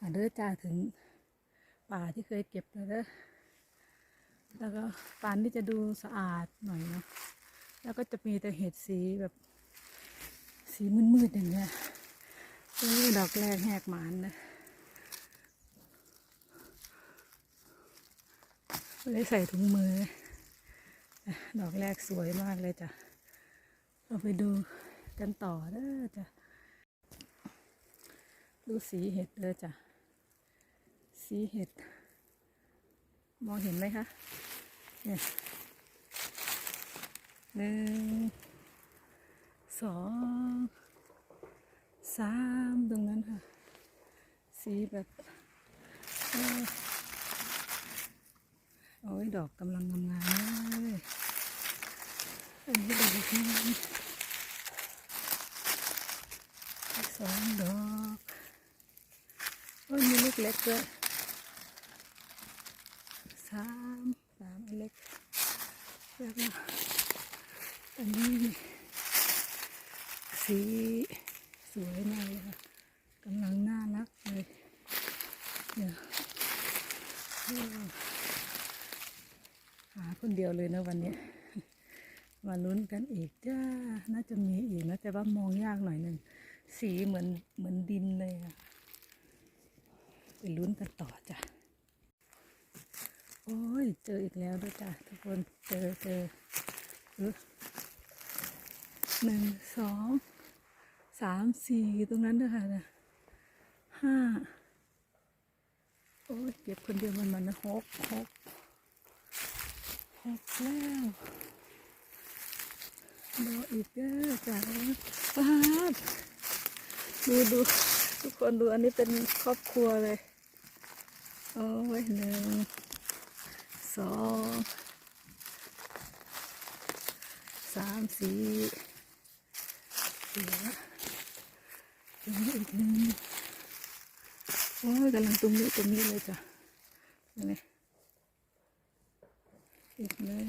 อะเด้อจ้าถึงป่าที่เคยเก็บแล้วเด้อแล้วก็ป่านที่จะดูสะอาดหน่อยเนาะแล้วก็จะมีแต่เห็ดสีแบบสีมืดๆอย่างเงี้ยนี่ดอกแรกแหกหมานนะไม่ได้ใส่ถุงมือ ดอกแรกสวยมากเลยจ้ะ เราไปดูกันต่อเด้อจ้ะ ดูสีเห็ดเลยจ้ะ สีเห็ด มองเห็นไหมคะ เนี่ยหนึ่งสองสามตรงนั้นค่ะ สีแบบโอ้ยดอกกำลังงามๆเลยอันนี้ดอกนี้สองดอก โอ้ยมีลูกเล็กด้วย สามสามอันเล็ก แล้วก็อันนี้สีสวยมากเลยค่ะกำลังน่ารักเลยเดี๋ยวหาคนเดียวเลยนะวันนี้มาลุ้นกันอีกจ้า น่าจะมีอีกนะแต่ว่ามองยากหน่อยหนึ่ง สีเหมือนเหมือนดินเลยอะไปลุ้นกันต่อจ้ะ ยเจออีกแล้วด้วยจ้ะทุกคนเจอเจอหนึ่งสองสามสี่ตรงนั้นด้วยค่ะนะห้าโอ้ยเก็บคนเดียวมันมันนะหกหกหกแล้วรออีกเด้อจ้ะป้าดดูดูทุกคนดูอันนี้เป็นครอบครัวเลย โอ้ยหนึ่ง สองสามสี่เหลือตรงนี้อีกหนึ่งโอ้ยกำลังตรงนี้ตรงนี้เลยจ้ะนไหมอีกหนึ่ง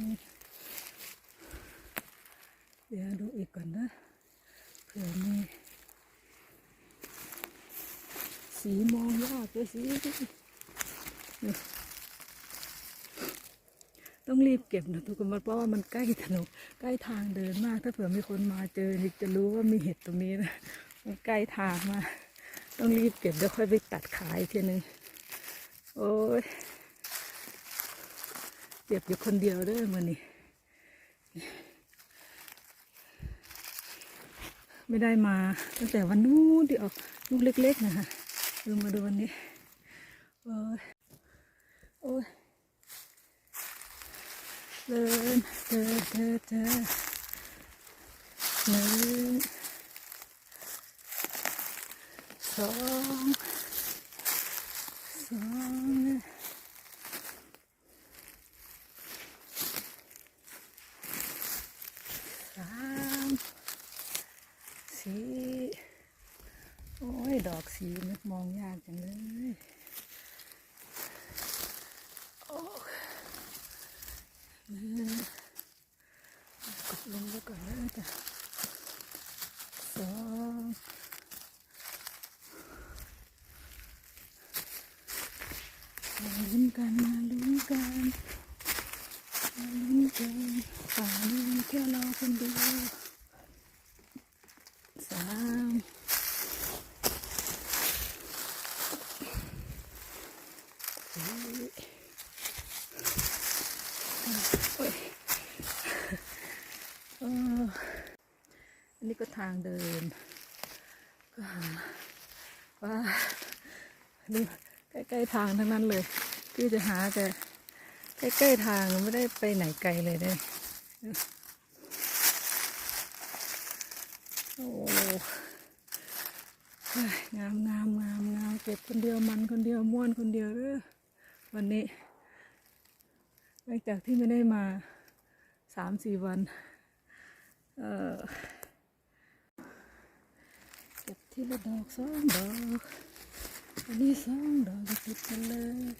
เดี๋ยวดูอีกก่อนนะเผื่อมีสีมองยากเลยสี ต้องรีบเก็บนะทุกคนเพราะว่ามันใกล้ถนนใกล้ทางเดินมาก ถ้าเผื่อมีคนมาเจอจะรู้ว่ามีเห็ดตรงนี้นะมันใกล้ทางมากต้องรีบเก็บเดี๋ยวค่อยไปตัดขายทีนึงโอ้ยเก็บอยู่คนเดียวเด้อมันนี่ไม่ได้มาตั้งแต่วันนู้นที่ออกลูกเล็ก ๆ นะคะดูมาดูวันนี้โอ้ยโอ้ย เดินเดินเดินเดินหนึ่งสองสองสามสี่โอ้ย ดอกสีนึกมองยากจังเลย โอ้ยเนี่ยกดลงไว้ก่อนนะจ้ะสองมาลุ้น กันมาลุ้นกันมาลุ้นกันป่านี้มีแค่เราคนเดียวสามโอ้ยเอออันนี้ก็ทางเดินก็หาว่าดูใกล้ ๆ ทางทั้งนั้นเลย พี่จะหาแต่ใกล้ๆทางไม่ได้ไปไหนไกลเลยเนี่ยโอ้งามงามงามงามเก็บคนเดียวมันคนเดียวม่วนคนเดียวเออวันนี้หลังจากที่ไม่ได้มาสามสี่วัน เออเก็บทีละดอกสองดอกอันนี้สองดอกติดกันเลย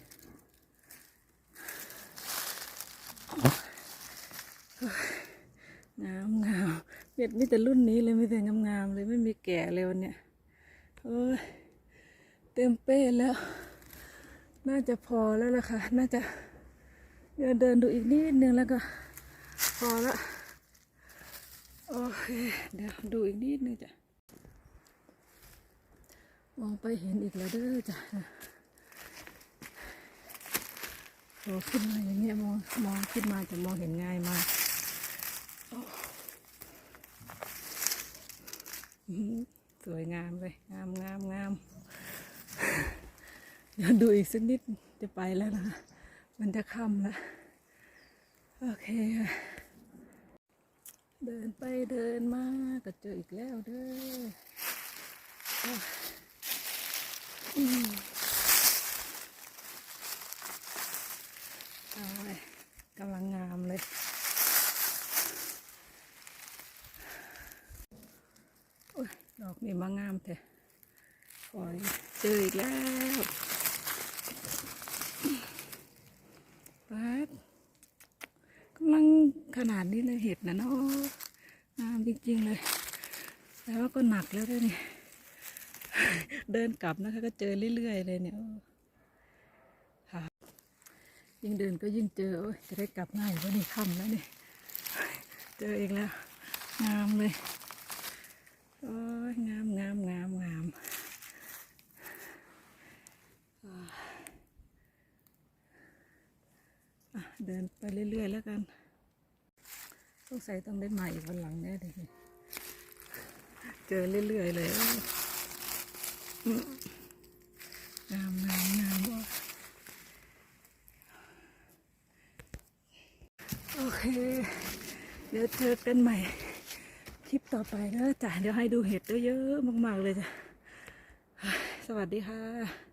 งามงาม เม็ดมีแต่รุ่นนี้เลยมีแต่งามๆเลยไม่มีแก่เลยวันเนี้ยเอ้ยเต็มเป้แล้ว น่าจะพอแล้วล่ะค่ะ น่าจะเดินเดินดูอีกนิดนึงแล้วก็ พอละโอเคเดี๋ยวดูอีกนิดนึงจ้ะมองไปเห็นอีกแล้วเด้อจ้ะโผล่ขึ้นมาอย่างเงี้ยมองมองขึ้นมาจะมองเห็นง่ายมากโอ้อื้อหือ สวยงามเลย งามงามงามเดี๋ยวดูอีกสักนิดจะไปแล้วนะ มันจะค่ำแล้ว โอเคค่ะ เดินไปเดินมาก็เจออีกแล้วเด้อโอ้ยอืมเอาเลยกำลังงามเลย โออกนี่มางามแท้ปล่อยเจออีกแล้วปัดกำลังขนาดนี้เลยเห็ดนะเนาะงามจริงๆเลย แต่ว่าก็หนักแล้วด้วยนี่ เดินกลับนะคะก็เจอเรื่อยๆเลยเนี่ยค่ะยิ่งเดินก็ยิ่งเจออจะได้กลับง่ายเพราะนี่ค่ำแล้วนี่ เจออีกแล้ว งามเลย โอ้ยงามงามงามงามเดินไปเรื่อย ๆ แล้วกันสงใสัยต้องได้มาอีกวันหลังแน่เลยเจอเรื่อย ๆ เลยงามงามงามโอเค เดี๋ยวเจอกันใหม่ ลิปต่อไปนะจ้ะเดี๋ยวให้ดูเห็ดเยอะๆมาก ๆ เลยจ้ะสวัสดีค่ะ